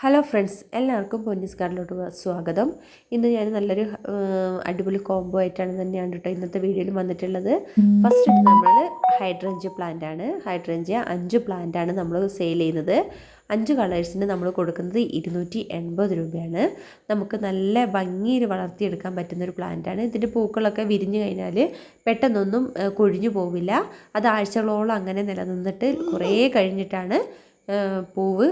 Hello friends എല്ലാവർക്കും പൊന്നീസ് കാർഡിലോട്ട് സ്വാഗതം. ഇന്ന് ഞാൻ നല്ലൊരു അടിപൊളി കോംബോ ആയിട്ടാണ് തന്നെയാണ് കേട്ടോ ഇന്നത്തെ വീഡിയോയിൽ വന്നിട്ടുള്ളത്. ഫസ്റ്റ് നമ്മൾ ഹൈഡ്രഞ്ച് പ്ലാന്റ് ആണ്. ഹൈഡ്രഞ്ച് അഞ്ച് പ്ലാന്റ് ആണ് നമ്മൾ സെയിൽ ചെയ്യുന്നത്. അഞ്ച് കളേഴ്സിന് നമ്മൾ കൊടുക്കുന്നത് ഇരുന്നൂറ്റി എൺപത് രൂപയാണ്. നമുക്ക് നല്ല ഭംഗിയിൽ വളർത്തിയെടുക്കാൻ പറ്റുന്ന ഒരു ആണ്. ഇതിന്റെ പൂക്കളൊക്കെ വിരിഞ്ഞു കഴിഞ്ഞാൽ പെട്ടെന്നൊന്നും കൊഴിഞ്ഞു പോവില്ല. അത് ആഴ്ചകളോളം അങ്ങനെ നിലനിന്നിട്ട് കുറേ കഴിഞ്ഞിട്ടാണ് പൂവ്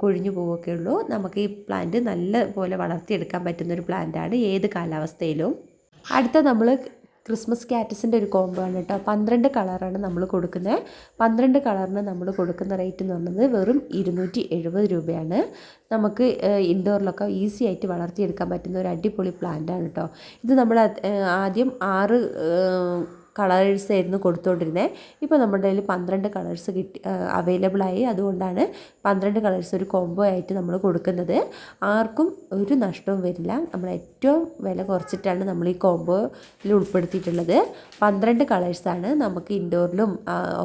കൊഴിഞ്ഞു പോവുകയൊക്കെ ഉള്ളൂ. നമുക്ക് ഈ പ്ലാന്റ് നല്ല പോലെ വളർത്തിയെടുക്കാൻ ഒരു പ്ലാന്റാണ് ഏത് കാലാവസ്ഥയിലും. അടുത്ത നമ്മൾ ക്രിസ്മസ് കാറ്റസിന്റെ ഒരു കോംബോ ആണ് കേട്ടോ. പന്ത്രണ്ട് കളറാണ് നമ്മൾ കൊടുക്കുന്നത്. പന്ത്രണ്ട് കളറിന് നമ്മൾ കൊടുക്കുന്ന റേറ്റ് എന്ന് പറയുന്നത് വെറും ഇരുന്നൂറ്റി എഴുപത് രൂപയാണ്. നമുക്ക് ഇൻഡോറിലൊക്കെ ഈസി ആയിട്ട് വളർത്തിയെടുക്കാൻ പറ്റുന്ന ഒരു അടിപൊളി പ്ലാന്റ് ആണ് കേട്ടോ. ഇത് നമ്മൾ ആദ്യം ആറ് കളേഴ്സ് ആയിരുന്നു കൊടുത്തുകൊണ്ടിരുന്നത് ഇപ്പോൾ നമ്മുടെ കയ്യിൽ പന്ത്രണ്ട് കളേഴ്സ് കിട്ടി അവൈലബിൾ ആയി. അതുകൊണ്ടാണ് പന്ത്രണ്ട് കളേഴ്സ് ഒരു കോംബോ ആയിട്ട് നമ്മൾ കൊടുക്കുന്നത്. ആർക്കും ഒരു നഷ്ടവും വരില്ല. നമ്മൾ ഏറ്റവും വില കുറച്ചിട്ടാണ് നമ്മൾ ഈ കോംബോയിൽ ഉൾപ്പെടുത്തിയിട്ടുള്ളത്. പന്ത്രണ്ട് കളേഴ്സാണ് നമുക്ക് ഇൻഡോറിലും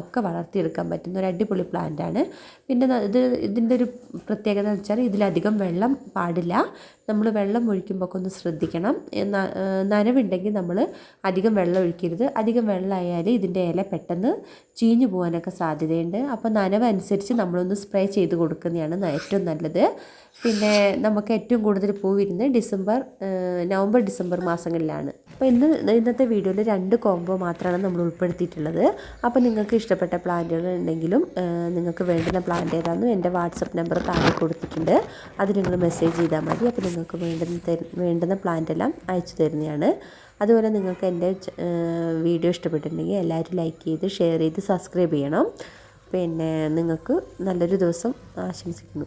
ഒക്കെ വളർത്തിയെടുക്കാൻ പറ്റുന്ന ഒരു അടിപൊളി പ്ലാന്റാണ് പിന്നെ ഇത് ഇതിന്റെ ഒരു പ്രത്യേകത എന്ന് വെച്ചാൽ ഇതിലധികം വെള്ളം പാടില്ല. നമ്മൾ വെള്ളം ഒഴിക്കുമ്പോൾ ഒന്ന് ശ്രദ്ധിക്കണം. നനവുണ്ടെങ്കിൽ നമ്മൾ അധികം വെള്ളം ഒഴിക്കരുത്. അധികം വെള്ളമായാൽ ഇതിന്റെ ഇല പെട്ടെന്ന് ചീഞ്ഞു പോകാനൊക്കെ സാധ്യതയുണ്ട്. അപ്പോൾ നനവനുസരിച്ച് നമ്മളൊന്ന് സ്പ്രേ ചെയ്ത് കൊടുക്കുന്നതാണ് ഏറ്റവും നല്ലത്. പിന്നെ നമുക്ക് ഏറ്റവും കൂടുതൽ പൂ വരുന്നത് ഡിസംബർ നവംബർ ഡിസംബർ മാസങ്ങളിലാണ്. അപ്പോൾ ഇന്ന് ഇന്നത്തെ വീഡിയോയിൽ രണ്ട് കോംബോ മാത്രമാണ് നമ്മൾ ഉൾപ്പെടുത്തിയിട്ടുള്ളത്. അപ്പോൾ നിങ്ങൾക്ക് ഇഷ്ടപ്പെട്ട പ്ലാന്റുകൾ ഉണ്ടെങ്കിലും നിങ്ങൾക്ക് വേണ്ടുന്ന പ്ലാന്റ് ഏതാണെന്നും എന്റെ വാട്സപ്പ് നമ്പർ താഴെ കൊടുത്തിട്ടുണ്ട്. അത് നിങ്ങൾ മെസ്സേജ് ചെയ്താൽ മതി. അപ്പോൾ നിങ്ങൾക്ക് വേണ്ടുന്ന വേണ്ടുന്ന പ്ലാന്റ് എല്ലാം അയച്ചു തരുന്നതാണ്. അതുപോലെ നിങ്ങൾക്ക് എന്റെ വീഡിയോ ഇഷ്ടപ്പെട്ടിട്ടുണ്ടെങ്കിൽ എല്ലാവരും ലൈക്ക് ചെയ്ത് ഷെയർ ചെയ്ത് സബ്സ്ക്രൈബ് ചെയ്യണം. പിന്നെ നിങ്ങൾക്ക് നല്ലൊരു ദിവസം ആശംസിക്കുന്നു.